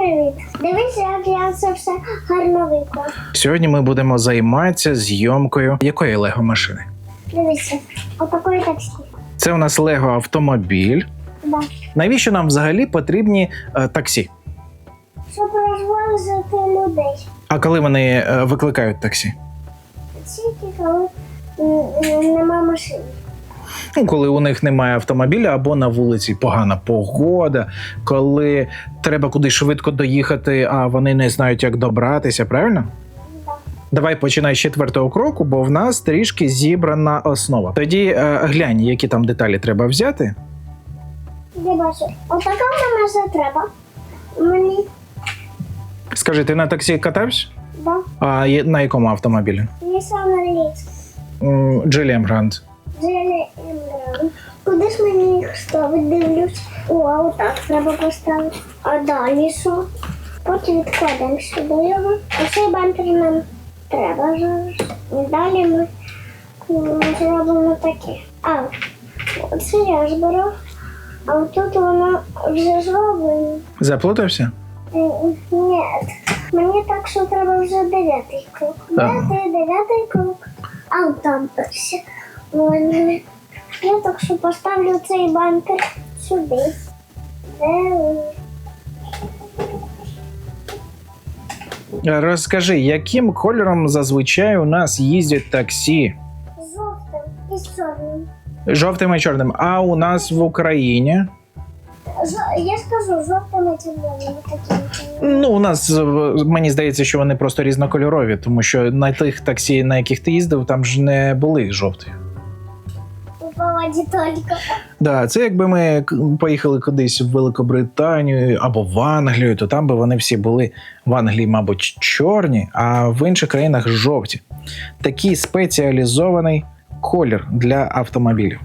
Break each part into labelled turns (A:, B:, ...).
A: привіт. Дивись, як я це все гарно виклав.
B: Сьогодні ми будемо займатися зйомкою якої лего машини.
A: Дивіться, отакої таксі.
B: Це у нас лего автомобіль.
A: Да.
B: Навіщо нам взагалі потрібні е, таксі?
A: Щоб розвозити людей.
B: А коли вони е, викликають таксі?
A: Тільки коли м, м, нема машини.
B: Ну, коли у них немає автомобіля або на вулиці погана погода, коли треба кудись швидко доїхати, а вони не знають, як добратися, правильно? Давай починай з четвертого кроку, бо в нас трішки зібрана основа. Тоді е, глянь, які там деталі треба взяти.
A: Бачу, отака мені вже треба. Мені,
B: Скажи, ти на таксі катався?
A: да.
B: А є- на якому автомобілі?
A: Саме ліс.
B: М, Джелі Грант.
A: Куди ж мені їх ставити? Дивлюсь. О, отак треба поставити. А далі що? Потім відкладемо сюди його. А цей бампер нам треба зараз. І далі ми зробимо таке. А, це я ж беру. А тут воно вже зроблено.
B: Заплутався?
A: Е, Ні, мені так, що треба вже дев'ятий крок. Дев'ятий, дев'ятий крок. А там перше. Вони- Я так що поставлю цей бампер сюди.
B: Розкажи, яким кольором зазвичай у нас їздять таксі?
A: жовтим і чорним.
B: Жовтим і чорним. А у нас в Україні?
A: Я скажу жовтим і червоним.
B: Ну, у нас е, мені здається, що вони просто різнокольорові, тому що на тих таксі, на яких ти їздив, там ж не були жовті.
A: Поводі тільки.
B: Да, це якби ми поїхали кудись в Великобританію або в Англію, то там би вони всі були в Англії, мабуть, чорні, а в інших країнах жовті. Такий спеціалізований колір для автомобілів.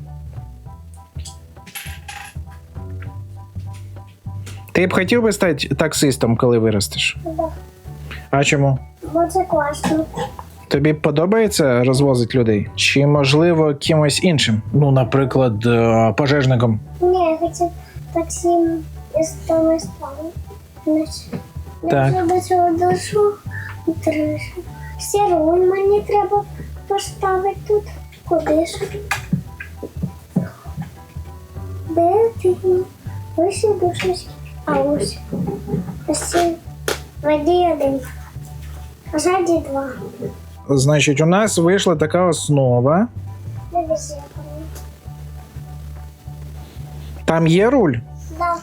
B: Ти б хотів би стати таксистом, коли виростеш?
A: Да.
B: А чому?
A: Бо це класно.
B: Тобі подобається розвозити людей? Чи можливо кимось іншим? Ну, наприклад, е, пожежником?
A: Ні, я хотів таксі із того стану.
B: Так.
A: Я дійшов. Трішки. Всі руль мені треба поставити тут. Куди ж? Де ти? Ось і душечки. А ось. Ось і водій один. А ззаді два.
B: Значить, у нас вийшла така основа. Там є руль.
A: Да.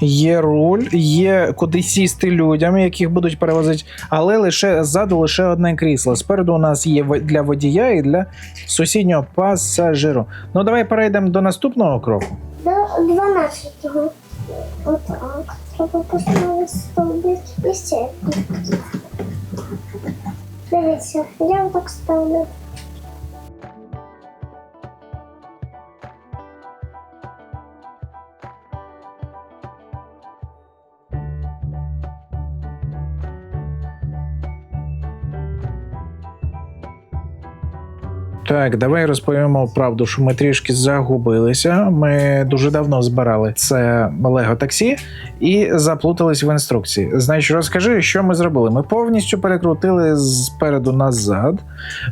B: Є руль, є куди сісти людям, яких будуть перевозити, але лише ззаду лише одне крісло. Спереду у нас є для водія і для сусіднього пасажиру. Ну давай перейдемо до наступного кроку.
A: До 12-го. Отак. Треба поставити стовбик і сітку. Дивіться, я так ставлю.
B: Так, давай розповімо правду, що ми трішки загубилися. Ми дуже давно збирали це Лего таксі і заплутались в інструкції. Значить, розкажи, що ми зробили. Ми повністю перекрутили спереду назад,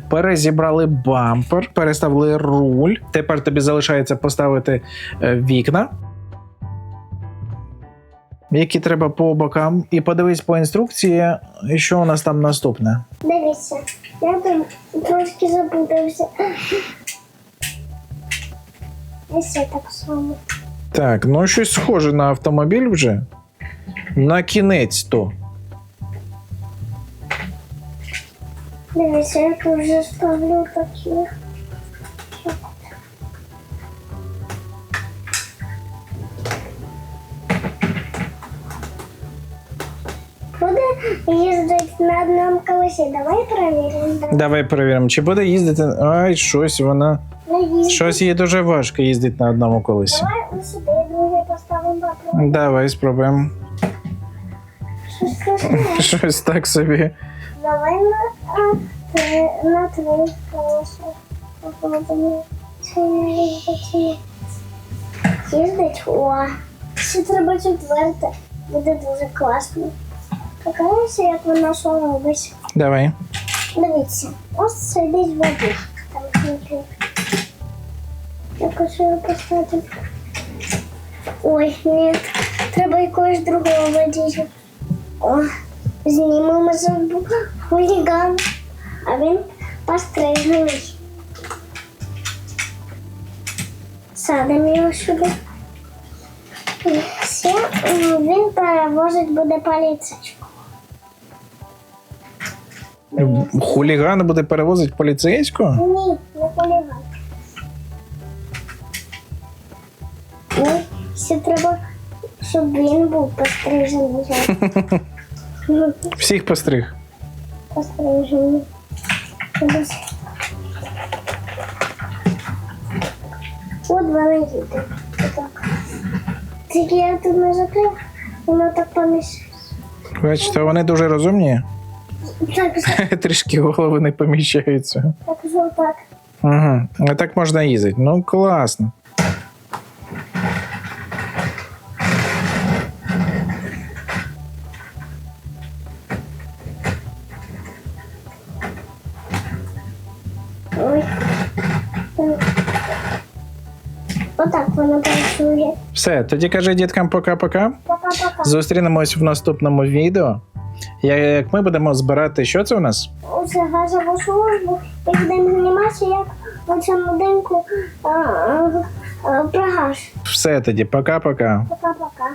B: перезібрали бампер, переставили руль. Тепер тобі залишається поставити е, вікна. Які треба по бокам, і подивись по інструкції, що у нас там наступне.
A: Дивіться, я там трошки запутався. І все так само.
B: Так, ну щось схоже на автомобіль вже. На кінець то.
A: Дивіться, я тут вже ставлю такі. Буде їздити на одному колесі. Давай перевіримо.
B: Давай перевіримо, чи буде їздити. Ай, щось вона. Щось їй дуже важко їздити на одному колесі.
A: Давай ось сюди друге поставимо.
B: Давай спробуємо.
A: Щось страшне.
B: Щось так собі.
A: Давай на, а, на три колеса. Попробуємо. Чи не їздить? Їздить? О, Ще треба четверте. Буде дуже класно. Покажися, як вона що робить.
B: Давай.
A: Дивіться, ось сидить в воді. Там внутрі. Якось його поставити. Ой, ні. Треба якогось другого водія. О, знімемо з хуліган. А він пострижений. Садимо його сюди. І все, і він перевозить буде поліцейську.
B: Хуліган буде перевозити поліцейського?
A: Ні, не хуліган. Ой, ще треба, щоб він був пострижений. Ну,
B: Всіх постриг.
A: Пострижений. От вона їде. Тільки я тут не закрив, воно так поміщається.
B: Бачите, вони дуже розумні. Трішки голови не поміщаються.
A: так.
B: Угу. А так можна їздити. Ну, класно.
A: Ой. Отак воно працює.
B: Все, тоді кажи діткам пока-пока.
A: Пока-пока.
B: Зустрінемось в наступному відео. Як ми будемо збирати, що це у нас?
A: Оце газову службу і будемо займатися, як у цьому будинку про газ.
B: Все тоді, пока-пока.
A: Пока-пока.